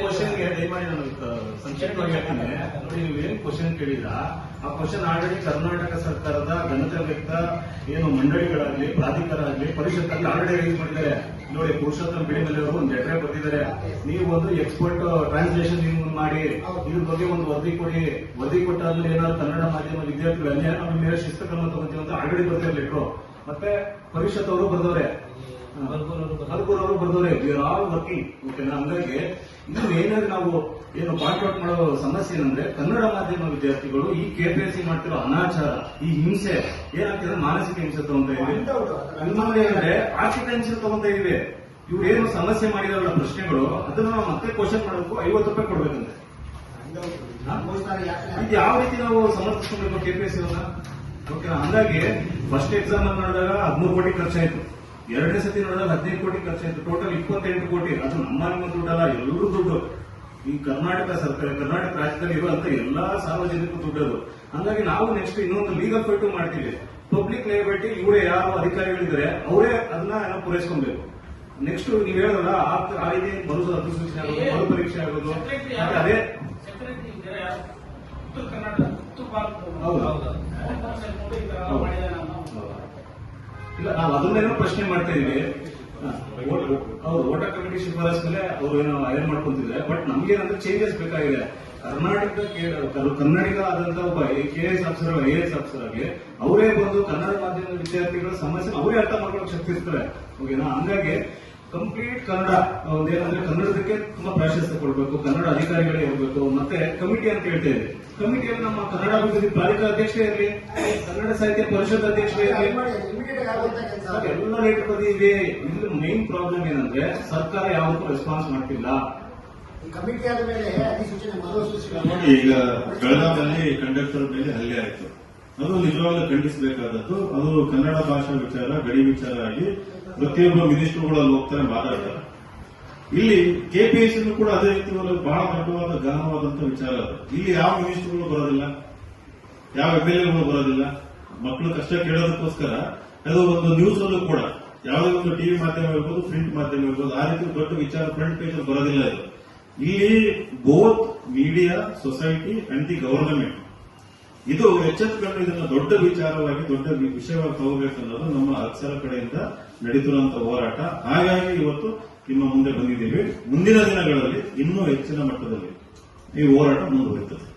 ಕ್ವಶನ್ಗೆ ದಯಮಾಡಿ ನಾನು ಸಂಕ್ಷಿಪ್ತವಾಗಿ ಹೇಳ್ತೀನಿ. ನೀವು ಏನ್ ಕ್ವಶನ್ ಕೇಳಿದ್ರ ಆ ಕ್ವಶನ್ ಆಲ್ರೆಡಿ ಕರ್ನಾಟಕ ಸರ್ಕಾರದ ಗಣಿತ ವ್ಯಕ್ತ ಏನು ಮಂಡಳಿಗಳಾಗ್ಲಿ ಪ್ರಾಧಿಕಾರ ಆಗಲಿ ಪರಿಷತ್ ಆಗಲಿ ಆಲ್ರೆಡಿ ರೈಸ್ ಮಾಡಿದ್ದಾರೆ. ನೋಡಿ ಪುರುಷೋತ್ತಮ ಬಿಳಿಮಲೆ ಅವರು ಒಂದು ಲೆಟರ್ ಬರ್ತಿದ್ದಾರೆ ನೀವು ಒಂದು ಎಕ್ಸ್ಪರ್ಟ್ ಟ್ರಾನ್ಸ್ಲೇಷನ್ ನೀವು ಮಾಡಿ ಇದ್ರ ಬಗ್ಗೆ ಒಂದು ವರದಿ ಕೊಡಿ. ವರದಿ ಕೊಟ್ಟಾದ್ಮೇಲೆ ಏನಾದ್ರು ಕನ್ನಡ ಮಾಧ್ಯಮ ವಿದ್ಯಾರ್ಥಿಗಳು ಅನ್ಯಾಯ ಮೇಲೆ ಶಿಸ್ತು ಕ್ರಮ ತಗೊಂತೀವಿ ಅಂತ ಆಲ್ರೆಡಿ ಬರ್ತಾರೆ ಲೆಟ್ರು ಮತ್ತೆ ಪರಿಷತ್ ಅವರು ಬರ್ದವ್ರೆ. ಹಲ್ಕೂರ್ ಅವರು ಬರ್ದವ್ರೆ ವಿ ಆರ್ ಆಲ್ ವರ್ಕಿಂಗ್ ಓಕೆನಾ ಹಂಗಾಗಿ ಇನ್ನು ಏನಾದ್ರೆ ನಾವು ಏನು ಪಾಯಿಂಟ್ ಔಟ್ ಮಾಡೋ ಸಮಸ್ಯೆ ಏನಂದ್ರೆ ಕನ್ನಡ ಮಾಧ್ಯಮ ವಿದ್ಯಾರ್ಥಿಗಳು ಈ ಕೆಪಿಎಸ್ಸಿ ಮಾಡ್ತಿರೋ ಅನಾಚಾರ ಈ ಹಿಂಸೆ ಏನಾಗ್ತಿದೆ? ಮಾನಸಿಕ ಹಿಂಸೆ ತಗೊಂತ ಇದೆ ಇನ್ನೊಂದು ಏನಂದ್ರೆ ಆರ್ಥಿಕ ಹಿಂಸೆ ತಗೊಂತ ಇವೆ ಇವ್ರು ಏನು ಸಮಸ್ಯೆ ಮಾಡಿದಾರಲ್ಲ ಪ್ರಶ್ನೆಗಳು ಅದನ್ನ ನಾವು ಮತ್ತೆ ಕ್ವಶನ್ ಮಾಡಬೇಕು. ಐವತ್ತು ರೂಪಾಯಿ ಕೊಡ್ಬೇಕಂತೆ. ಇದು ಯಾವ ರೀತಿ ನಾವು ಸಮರ್ಥಿಸ್ಕೊಬೇಕು ಕೆಪಿಎಸ್ಸಿ ಓಕೆ ಹಂಗಾಗಿ ಫಸ್ಟ್ ಎಕ್ಸಾಮ್ ಅಲ್ಲಿ ನೋಡಿದಾಗ ಹದಿಮೂರು ಕೋಟಿ ಖರ್ಚಾಯಿತು. ಎರಡನೇ ಸತಿ ನೋಡಿದಾಗ ಹದಿನೈದು ಕೋಟಿ ಖರ್ಚಾಯಿತು. ಟೋಟಲ್ ಇಪ್ಪತ್ತೆಂಟು ಕೋಟಿ. ಅದು ನಮ್ಮ ನಿಮ್ಮ ದುಡ್ಡಲ್ಲ ಎಲ್ಲರೂ ದುಡ್ಡು ಈ ಕರ್ನಾಟಕ ಸರ್ಕಾರ ಕರ್ನಾಟಕ ರಾಜ್ಯದಲ್ಲಿ ಇರುವಂತ ಎಲ್ಲಾ ಸಾರ್ವಜನಿಕ ದುಡ್ಡದು. ಹಂಗಾಗಿ ನಾವು ನೆಕ್ಸ್ಟ್ ಇನ್ನೊಂದು ಲೀಗಲ್ ಫೈಟು ಮಾಡ್ತೀವಿ. ಪಬ್ಲಿಕ್ ಲೈಬಿಲಿಟಿ ಇವರೇ ಯಾರು ಅಧಿಕಾರಿಗಳಿದ್ದಾರೆ ಅವರೇ ಅದನ್ನ ಏನೋ ಪೂರೈಸ್ಕೊಬೇಕು ನೆಕ್ಸ್ಟ್ ನೀವು ಹೇಳಲ್ಲ ಆ- ರೀತಿ ಮರು ಅಧಿಸೂಚನೆ ಆಗೋದು ಮರು ಪರೀಕ್ಷೆ ಆಗೋದು ಅದೇ ಹೌದು. ಇಲ್ಲ, ನಾವು ಅದನ್ನೇನೋ ಪ್ರಶ್ನೆ ಮಾಡ್ತಾ ಇದೀವಿ ಅವ್ರು ಓಟರ್ ಕಮಿಟಿ ಶಿಫಾರಸ್ ಮೇಲೆ ಅವ್ರು ಏನೋ ಅಯರ್ ಮಾಡ್ಕೊಂತಿದ್ದಾರೆ ಬಟ್ ನಮ್ಗೆ ಏನಂದ್ರೆ ಚೇಂಜಸ್ ಬೇಕಾಗಿದೆ. ಕರ್ನಾಟಕ ಕನ್ನಡಿಗ ಆದಂತ ಒಬ್ಬ K S officer I S officer ಆಗಿ, ಅವರೇ ಬಂದು ಕನ್ನಡ ಮಾಧ್ಯಮದ ವಿದ್ಯಾರ್ಥಿಗಳ ಸಮಸ್ಯೆ ಅವರೇ ಅರ್ಥ ಮಾಡ್ಕೊಳ್ಳೋಕೆ ಶಕ್ತಿ ಇರ್ತಾರೆ. ಓಕೆನಾ ಹಂಗಾಗಿ ಕಂಪ್ಲೀಟ್ ಕನ್ನಡ ಏನಂದ್ರೆ ಕನ್ನಡದಕ್ಕೆ ತುಂಬಾ ಪ್ರಾಶಸ್ತ್ಯ ಕೊಡಬೇಕು ಕನ್ನಡ ಅಧಿಕಾರಿಗಳೇ ಇರಬೇಕು ಮತ್ತೆ ಕಮಿಟಿ ಅಂತ ಹೇಳ್ತಾ ಇದೆ ಕಮಿಟಿಯಲ್ಲಿ ನಮ್ಮ ಕನ್ನಡ ಅಭಿವೃದ್ಧಿ ಪ್ರಾಧಿಕಾರ ಅಧ್ಯಕ್ಷರೇ ಇರಲಿ ಕನ್ನಡ ಸಾಹಿತ್ಯ ಪರಿಷತ್ ಅಧ್ಯಕ್ಷರೇ ಇರಲಿ. ಎಲ್ಲ ರೇಟ್ ಇದೆ. ಇಲ್ಲಿ ಮೈನ್ ಪ್ರಾಬ್ಲಮ್ ಏನಂದ್ರೆ ಸರ್ಕಾರ ಯಾವತ್ತೂ ರೆಸ್ಪಾನ್ಸ್ ಮಾಡ್ತಿಲ್ಲ. ಈಗ ಬೆಳಗಾವಿಯಲ್ಲಿ ಕಂಡಕ್ಟರ್ ಮೇಲೆ ಹಲ್ಲೆ ಆಯಿತು. ಅದು ನಿಜವಾಗ್ಲೂ ಖಂಡಿಸಬೇಕಾದದ್ದು. ಅದು ಕನ್ನಡ ಭಾಷಾ ವಿಚಾರ, ಗಡಿ ವಿಚಾರ ಆಗಿ ಪ್ರತಿಯೊಬ್ಬ ಮಿನಿಸ್ಟರ್ಗಳು ಅಲ್ಲಿ ಹೋಗ್ತಾರೆ ಮಾತಾಡ್ತಾರೆ. ಇಲ್ಲಿ ಕೆಪಿಎಸ್ ಕೂಡ ಅದೇ ರೀತಿ ಬಹಳ ದೊಡ್ಡವಾದ ಗಹನವಾದಂತಹ ವಿಚಾರ ಅದು. ಇಲ್ಲಿ ಯಾವ ಮಿನಿಸ್ಟರ್ಗಳು ಬರೋದಿಲ್ಲ, ಯಾವ ಎಂ ಎಲ್ ಎಗಳು ಬರೋದಿಲ್ಲ ಮಕ್ಕಳು ಕಷ್ಟ ಕೇಳೋದಕ್ಕೋಸ್ಕರ ಅದು ಒಂದು ನ್ಯೂಸ್ ಅಲ್ಲಿ ಕೂಡ, ಯಾವುದೇ ಒಂದು ಟಿವಿ ಮಾಧ್ಯಮ ಇರ್ಬೋದು ಪ್ರಿಂಟ್ ಮಾಧ್ಯಮ ಇರ್ಬೋದು, ಆ ರೀತಿ ದೊಡ್ಡ ವಿಚಾರ ಫ್ರಂಟ್ ಪೇಜ್ ಬರೋದಿಲ್ಲ ಇದು. ಇಲ್ಲಿ both media society and the government ಇದು ಎಚ್ಚೆತ್ತುಕೊಂಡು ಇದನ್ನ ದೊಡ್ಡ ವಿಚಾರವಾಗಿ, ದೊಡ್ಡ ವಿಷಯವಾಗಿ ತಗೋಬೇಕನ್ನೋದು ನಮ್ಮ ಅಕ್ಷರ ಕಡೆಯಿಂದ ನಡೀತಿರುವಂತಹ ಹೋರಾಟ. ಹಾಗಾಗಿ ಇವತ್ತು ನಿಮ್ಮ ಮುಂದೆ ಬಂದಿದ್ದೀವಿ. ಮುಂದಿನ ದಿನಗಳಲ್ಲಿ ಇನ್ನೂ ಹೆಚ್ಚಿನ ಮಟ್ಟದಲ್ಲಿ ಈ ಹೋರಾಟ ಮಾತು